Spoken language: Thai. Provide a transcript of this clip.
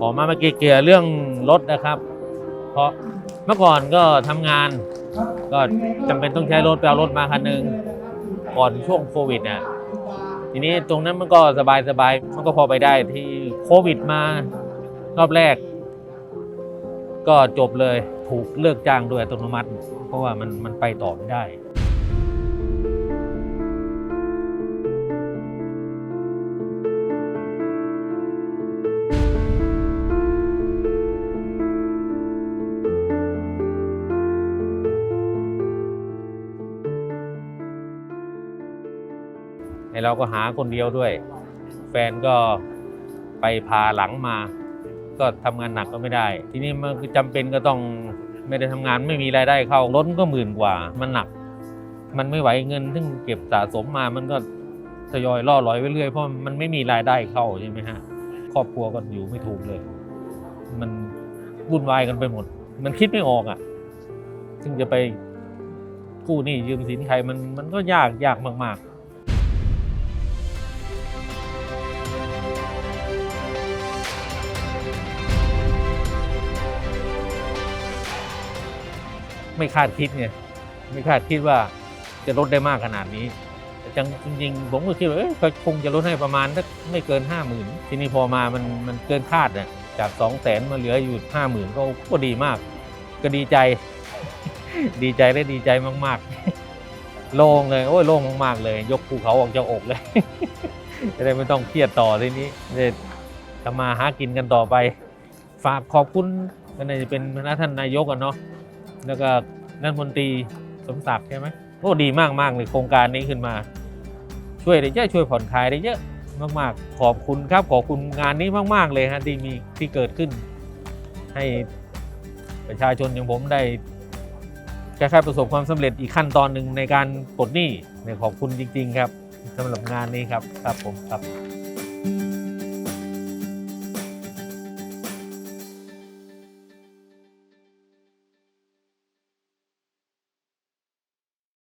ออกมาเมื่อกี้เกี่ยวเรื่องรถนะครับ เพราะเมื่อก่อนก็ทำงาน ก็จำเป็นต้องใช้รถไปเอารถมาคันหนึ่งก่อนช่วงโควิดน่ะทีนี้ตรงนั้นมันก็สบายสบายๆมันก็พอไปได้ที่โควิดมารอบแรก ก็จบเลยถูกเลิกจ้างโดยอัตโนมัติ เพราะว่ามันมันไปต่อไม่ได้ ไอเราก็หาคนเดียวด้วย แฟนก็ไปพาหลังมา ก็ทำงานหนักก็ไม่ได้ ทีนี้มันจำเป็นก็ต้องไม่ได้ทำงานไม่มีรายได้เข้ารถก็หมื่นกว่า มันหนัก มันไม่ไหวเงินที่เก็บสะสมมามันก็ทยอยล่อลอยไปเรื่อยเพราะมันไม่มีรายได้เข้าใช่ไหมฮะครอบครัวก็อยู่ไม่ถูกเลย มันวุ่นวายกันไปหมด มันคิดไม่ออกอะ ซึ่งจะไปกู้หนี้ยืมสินใครมันมันก็ยากยากมาก ๆ ไม่คาดคิดไงไม่คาดคิดว่าจะลดได้มากขนาดนี้แต่จังจริงๆผมก็คิดว่าเอ้ยก็คงจะลดให้ประมาณสักไม่เกินห้าหมื่นทีนี้พอมามันมันเกินคาดเนี่ยจากสองแสนมาเหลืออยู่ห้าหมื่นก็ก็ดีมาก ก็ดีใจ ดีใจและดีใจมาก ๆ โล่งเลยโอ้ยโล่งมาก ๆ เลย ยกภูเขาออกจากอกเลยจะได้ไม่ต้องเครียดต่อทีนี้จะทำมาหากินกันต่อไป ฝากขอบคุณก็น่าจะเป็นพระท่านนายกอะเนาะ แล้วก็นันมนตรีสมศักดิ์ใช่ไหมโอ้ดีมากมากเลยโครงการนี้ขึ้นมา ช่วยได้เยอะช่วยผ่อนคลายได้เยอะมากๆ ขอบคุณครับขอบคุณงานนี้มาก ๆ เลยฮะที่มีที่เกิดขึ้น ให้ประชาชนอย่างผมได้คล้ายๆประสบความสำเร็จอีกขั้นตอนหนึ่งในการปลดหนี้เนี่ยขอบคุณจริง ๆ ครับสำหรับงานนี้ครับครับผมครับ